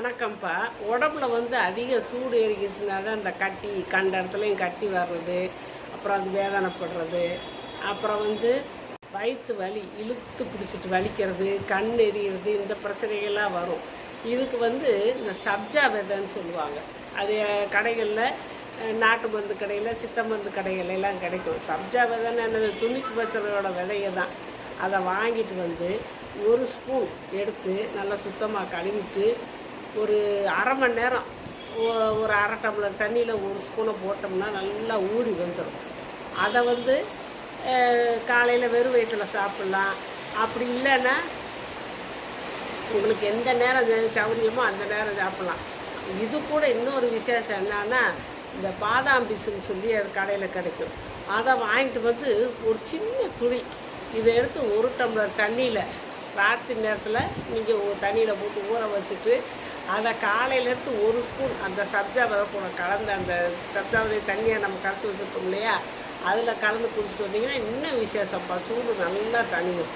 வணக்கம்ப்பா. உடம்புல வந்து அதிக சூடு ஏறிக்கிச்சுனா தான் இந்த கட்டி கண்ட இடத்துலையும் கட்டி வர்றது அப்புறம் அது வேதனைப்படுறது அப்புறம் வந்து வயிற்று வலி இழுத்து பிடிச்சிட்டு வலிக்கிறது கண் எரியிறது இந்த பிரச்சனைகள்லாம் வரும். இதுக்கு வந்து இந்த சப்ஜா விதைன்னு சொல்லுவாங்க. அது கடைகளில் நாட்டு மருந்து கடையில் சித்த மருந்து கடைகள் எல்லாம் கிடைக்கும். சப்ஜா விதைன்னு என்னது? துணிக்கு பச்சையோட விதைய தான் அதை வாங்கிட்டு வந்து ஒரு ஸ்பூன் எடுத்து நல்லா சுத்தமாக கழுவிட்டு ஒரு அரை மணி நேரம் ஒரு அரை டம்ளர் தண்ணியில் ஒரு ஸ்பூனை போட்டோம்னா நல்லா ஊறி வந்துடும் அதை வந்து காலையில் வெறும் வயிற்றில் சாப்பிட்லாம். அப்படி இல்லைன்னா உங்களுக்கு எந்த நேரம் சௌரியமோ அந்த நேரம் சாப்பிட்லாம். இது கூட இன்னொரு விசேஷம் என்னன்னா இந்த பாதாம் பிசுன்னு சொல்லி அது கடையில் கிடைக்கும். அதை வாங்கிட்டு வந்து ஒரு சின்ன துளி இதை எடுத்து ஒரு டம்ளர் தண்ணியில் ராத்திரி நேரத்தில் நீங்கள் தண்ணியில் போட்டு ஊற வச்சுட்டு அதை காலையிலேருந்து எடுத்து ஒரு ஸ்பூன் அந்த சப்ஜா விதை கலந்து அந்த சப்ஜாவதை தண்ணியை நம்ம கரைச்சி வச்சுருக்கோம் இல்லையா? அதில் கலந்து குடிச்சிட்டு வந்தீங்கன்னா இன்னும் விசேஷம்ப்பா. சூடு நல்லா தனியும்